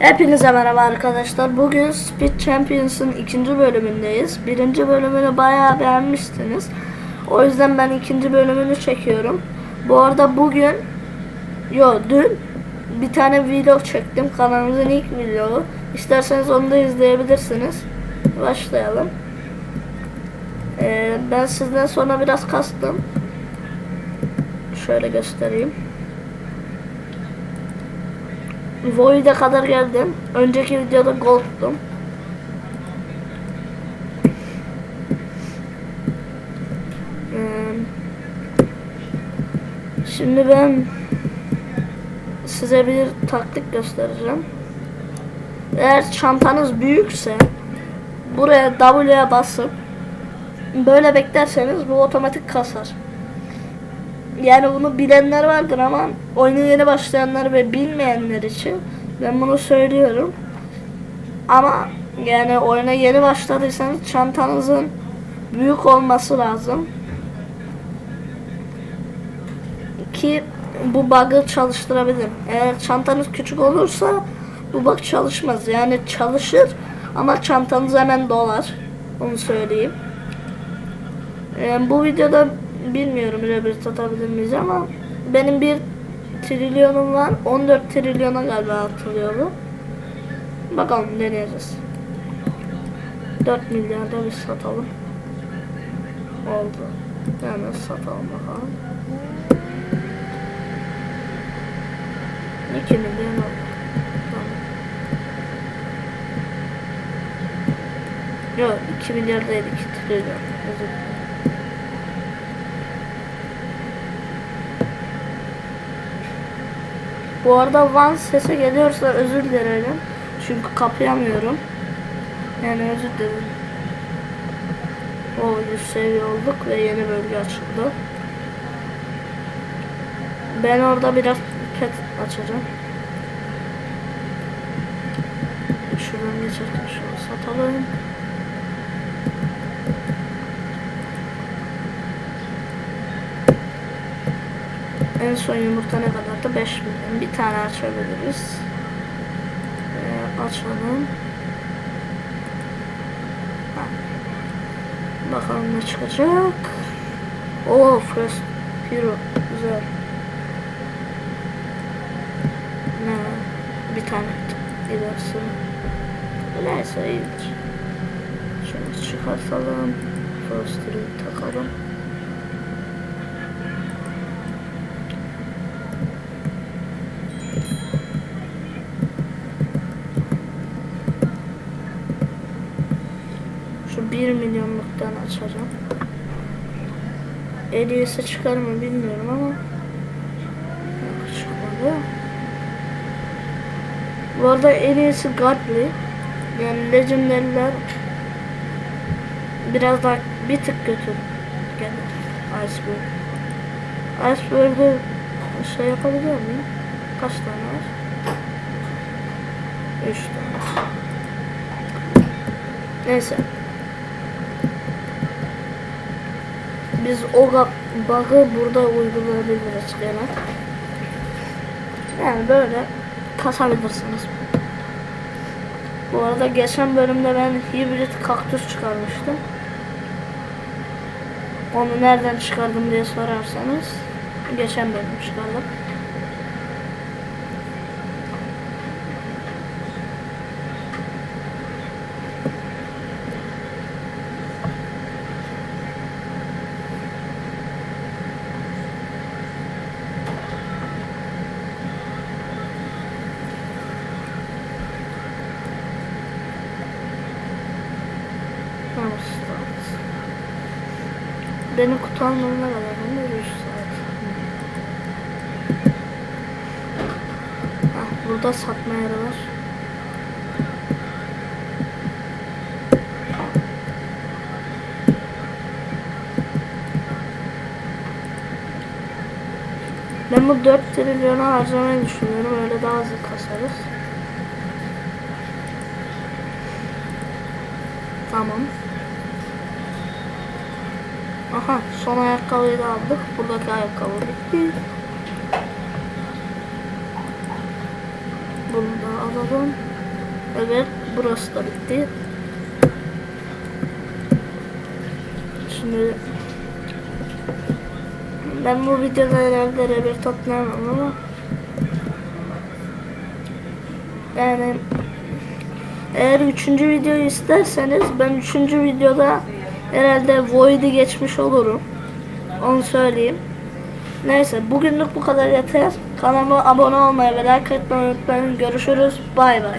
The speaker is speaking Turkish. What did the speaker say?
Hepinize merhaba arkadaşlar. Bugün Speed Champions'ın ikinci bölümündeyiz. Birinci bölümünü bayağı beğenmiştiniz. O yüzden ben ikinci bölümünü çekiyorum. Bu arada bugün, yo dün bir tane video çektim. Kanalımızın ilk videosu. İsterseniz onu da izleyebilirsiniz. Başlayalım. Ee, ben sizden sonra biraz kastım. Şöyle göstereyim. Void'e kadar geldim. Önceki videoda Gold'dum. Ee, Şimdi ben size bir taktik göstereceğim. Eğer çantanız büyükse buraya W'ye basıp böyle beklerseniz bu otomatik kasar. Yani bunu bilenler vardır ama oyuna yeni başlayanlar ve bilmeyenler için ben bunu söylüyorum. Ama yani oyuna yeni başladıysanız çantanızın büyük olması lazım. Ki bu bug'ı çalıştırabilir. Eğer çantanız küçük olursa bu bug çalışmaz. Yani çalışır ama çantanız hemen dolar. Onu söyleyeyim. Ee, bu videoda bilmiyorum rebirth atabilir miyiz ama benim bir trilyonum var. 14 trilyona galiba atılıyor bu. Bakalım deneyeceğiz. 4 milyarda bir satalım. Oldu. Hemen satalım bakalım. 2 milyon oldu. Yok 2 milyar değil 2 trilyon. Özür dilerim. Bu arada Van sese geliyorsa özür dilerim. Çünkü kapayamıyorum. Yani özür dilerim. O yüz seviye olduk ve yeni bölge açıldı. Ben orada biraz pet açacağım. Şuradan geçerken şunu satalım. En son yumurta ne kadardı? 5 milyon. Bir tane açabiliriz. Ee, açalım. Ha. Bakalım ne çıkacak. Oo, First Hero. Güzel. Ne? Bir tane ilerisi. Neyse iyidir. Şunu çıkartalım. Hero takalım. 1 milyonluktan açacağım. Hediyesi çıkar mı bilmiyorum ama Yok, çıkmadı. Bu arada en iyisi. Yani Legendary'ler biraz daha bir tık kötü gelir. Iceberg. Iceberg'de şey yapabiliyor muyum? Kaç tane var? 3 tane. Neyse. Biz o bug'ı burada uygulayabiliriz gene. Yani böyle kasabilirsiniz. Bu arada geçen bölümde ben hibrit kaktüs çıkarmıştım. Onu nereden çıkardım diye sorarsanız geçen bölüm çıkardım. Start. Beni kadar mı? 3 saat. Ah, burada satma yeri var. Ben bu 4 trilyonu harcamayı düşünüyorum. Öyle daha hızlı kasarız. Tamam. Aha son ayakkabıyı da aldık. Buradaki ayakkabı bitti. Bunu da alalım. Evet burası da bitti. Şimdi ben bu videoda herhalde bir toplayamam ama yani eğer üçüncü videoyu isterseniz ben üçüncü videoda herhalde Void'i geçmiş olurum. Onu söyleyeyim. Neyse bugünlük bu kadar yeter. Kanalıma abone olmayı ve like etmeyi unutmayın. Görüşürüz. Bay bay.